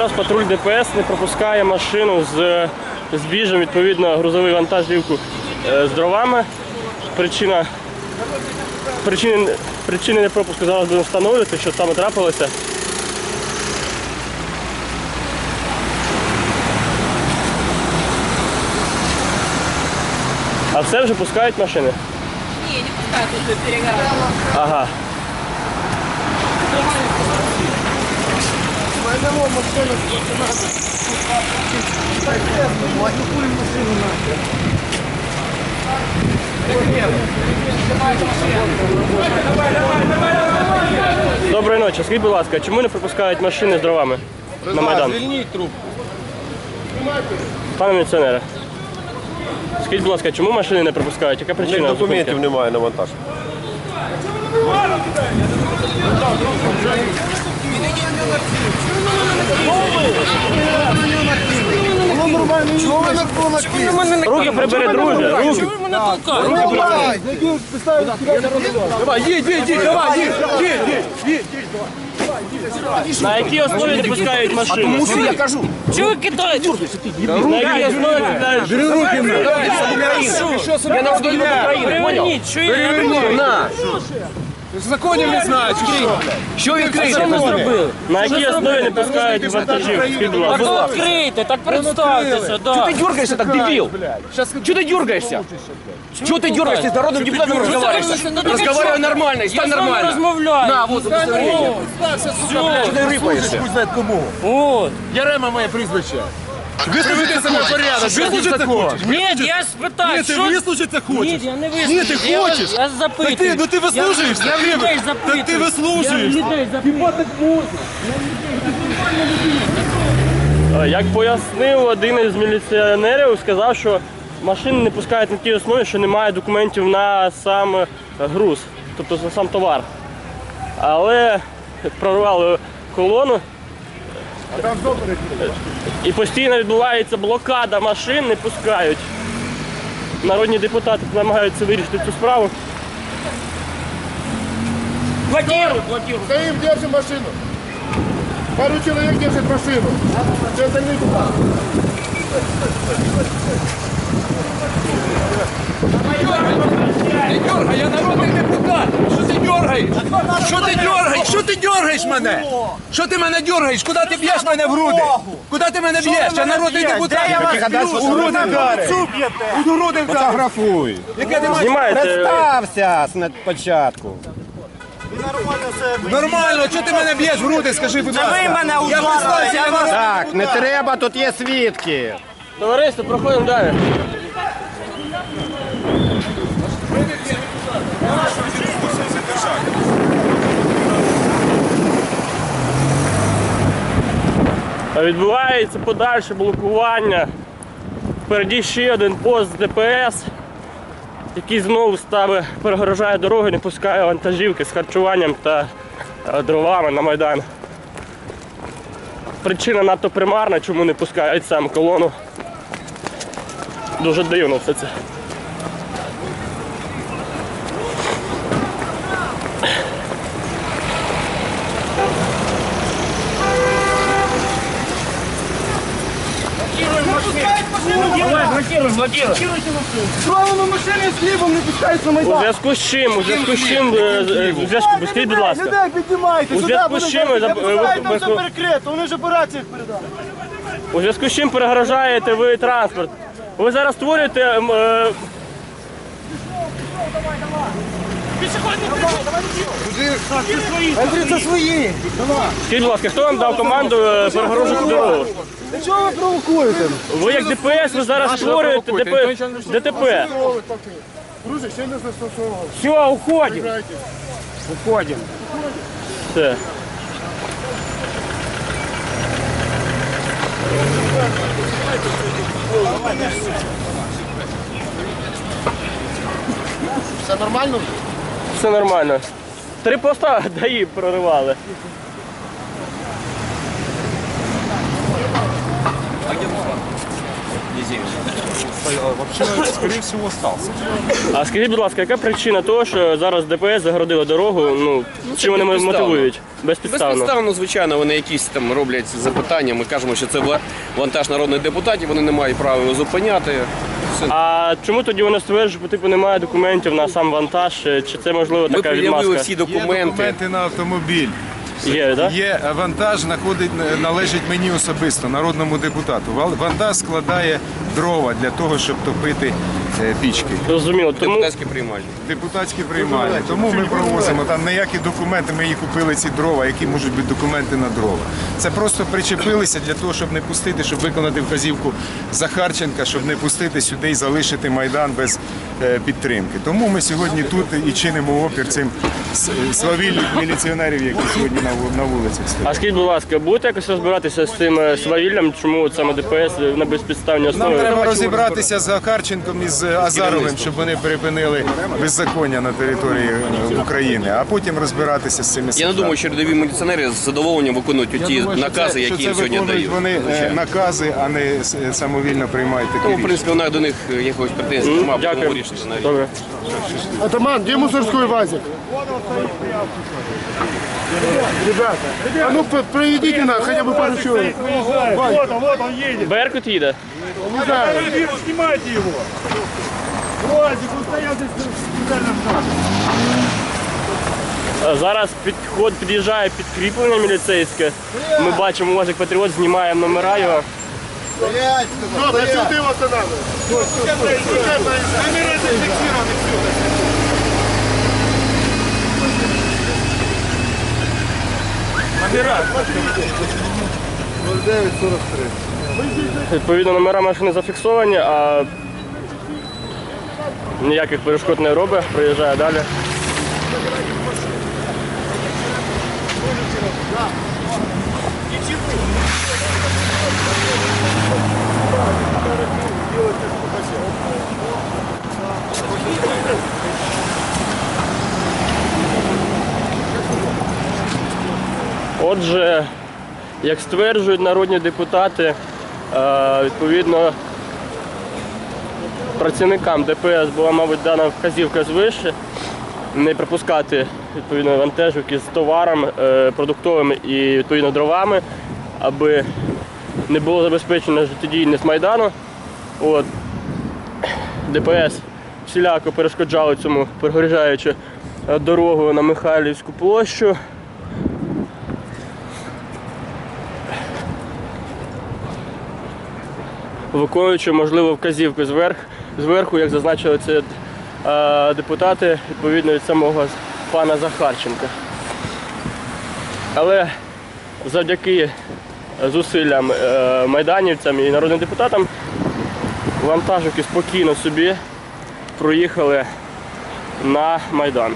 Зараз патруль ДПС не пропускає машину з збіжем, відповідно, грузовий вантажівку е, з дровами. Причина, причини, причини непропуску зараз будемо встановлювати, що саме трапилося. А все вже пускають машини? Не, не пускай тут перегородку. Ага. Доброї ночі. Скажіть, будь ласка, чому не пропускають машини з дровами на Майдан? Звільніть трубку. Пане міліціонере, скажіть, будь ласка, чому машини не пропускають? Яка причина? документів немає на вантаж. Руки прибери, друже. Руки. Давай, їдь, їдь, їдь, давай, їдь, їдь, їдь, їдь. На якій основі не пускають машини? Тому що я кажу. Чего вы кидаете? На якій основі не пускають? Бери руки на. Я на водою України, понял? Верните, что я На. Законів не знають. Що відкрити? На якій основі не пускають вантажівки? Скажіть, будь ласка. Так открыто, так представьтеся, да. Ты дергаешься так, дебил? Чего ты дергаешься? Чего ты дергаешься? С народным депутатом разговариваешь? Ну, так Разговаривай а что? нормально, и Я стань с вами нормально. размовляю. На, вот удостоверение. Все, Ты рыпаешься. вот. Ярема моє прізвище. Вислухайте себе порядок. Вислухайте хочеш. Нет, я спитаю, Ні, ти що... вислухати хочеш. Ні, я не вислухаю. Ні, ти Я- хочеш. Я запитую. Так ти, ну ти вислужуєшся. Я, людей запитую. Так ти вислужуєшся. Я людей запитую. Е, Як пояснив один із міліціонерів, сказав, що машини не пускають на тій основі, що немає документів на сам е, груз, тобто на сам товар. Але прорвали колону. І постійно відбувається блокада машин, не пускають. Народні депутати намагаються вирішити цю справу. Блокируй, блокируй. Стоим, держим машину. Пару человек держит машину. Все остальные туда. Не дергай, я народний депутат. Що ти дергаєш? Що ти дергаєш? Що ти дергаєш мене? Що ти мене дергаєш? Куди ти б'єш мене в груди? Куди ти мене б'єш? Я народний депутат. У груди вдарив. У груди вдарив. Фотографуй. Яке ти маєш? Представся на початку. Нормально, чого ти мене б'єш в груди, скажи, будь ласка. ви мене Я вас... Так, не треба, тут є свідки. Товариство, проходимо далі. Відбувається подальше блокування. Впереді ще один пост ДПС, який знову ставить, перегорожає дороги, не пускає вантажівки з харчуванням та е, дровами на Майдан. Причина надто примарна, чому не пускають сам колону. Дуже дивно все це. Правильно машини з хлібом не пускають на У Майдан. зв'язку з чим, у зв'язку з чим, е, е, у зв'язку, скажіть, будь ласка, Людей піднімайте, У сюди зв'язку з чим ви ви- там все перекрито, вони ж операції передали. у зв'язку з чим перегрожаєте ви транспорт? Ви зараз створюєте е, Андрій, це свої. Скажіть, будь ласка, хто вам дав команду е, перегорожувати дорогу? Для чого ви провокуєте? Ви як ДПС, ви зараз створюєте ДП, ДТП. Друзі, ще не застосовував. Все, уходимо. Уходимо. Все. Все нормально? Все нормально. Три поста даї проривали. Вообще, скорее всего, остался. А скажіть, будь ласка, яка причина того, що зараз ДПС загородило дорогу? Ну, чим вони безпідставно. мотивують? Безпідставно. Безпідставно, звичайно, вони якісь там роблять запитання. Ми кажемо, що це вантаж народних депутатів, вони не мають права його зупиняти. Все. А чому тоді вони стверджують, що типу немає документів на сам вантаж? Чи це можливо Ми така пред'явили відмазка? всі Є документи. документи на автомобіль. Є, так? Є вантаж, знаходить, належить мені особисто, народному депутату. Вал- Вантаж складає дрова для того, щоб топити е, пічки. Зрозуміло. Тому Депутатські приймальні. Депутатські приймальні. Тому ми провозимо там ніякі документи. Ми їх купили ці дрова, які можуть бути документи на дрова. Це просто причепилися для того, щоб не пустити, щоб виконати вказівку Захарченка, щоб не пустити сюди і залишити майдан без е, підтримки. Тому ми сьогодні тут і чинимо опір цим с- свавіллям міліціонерів, які сьогодні на на вулицях стоять. А скажіть, будь ласка, будете якось розбиратися з цим е, свавіллям, чому саме ДПС на безпідставній основі? Треба розібратися з Захарченком і з Азаровим, щоб вони припинили беззаконня на території України, а потім розбиратися з цими Я не думаю, що рядові міліціонери з задоволенням виконують ті накази, які їм сьогодні дають. Вони е, накази, а не самовільно приймають такі Тому, в принципі, вона до них якогось претензій немає, тому Дякую. вирішити навіть. Атаман, где мусорской вазик? Ребята, а ну п- проведите на хотя бы пару человек. Вот он, вот он едет. Беркут їде. Не знаю. Снимайте его. Владик, он стоял здесь специально ждал. Е, Зараз підход під'їжджає підкріплення міліцейське. Ми бачимо, Возик Патріот знімає номера його. Стоп, если ты его останавливаешь. Стой, стой, стой. Камеры зафиксированы, Відповідно, номера машини зафіксовані, а ніяких перешкод не робить, приїжджає далі. Отже, як стверджують народні депутати, відповідно працівникам ДПС була, мабуть, дана вказівка звище не пропускати відповідно вантажівки з товаром е, продуктовими і відповідно дровами, аби не було забезпечено життєдійність Майдану. От. ДПС всіляко перешкоджало цьому, перегоріжаючи е, дорогу на Михайлівську площу. Виконуючи, можливо, вказівки зверх, зверху, як зазначили це депутати, відповідно від самого пана Захарченка. Але завдяки зусиллям е, майданівцям і народним депутатам вантажівки спокійно собі проїхали на Майдан.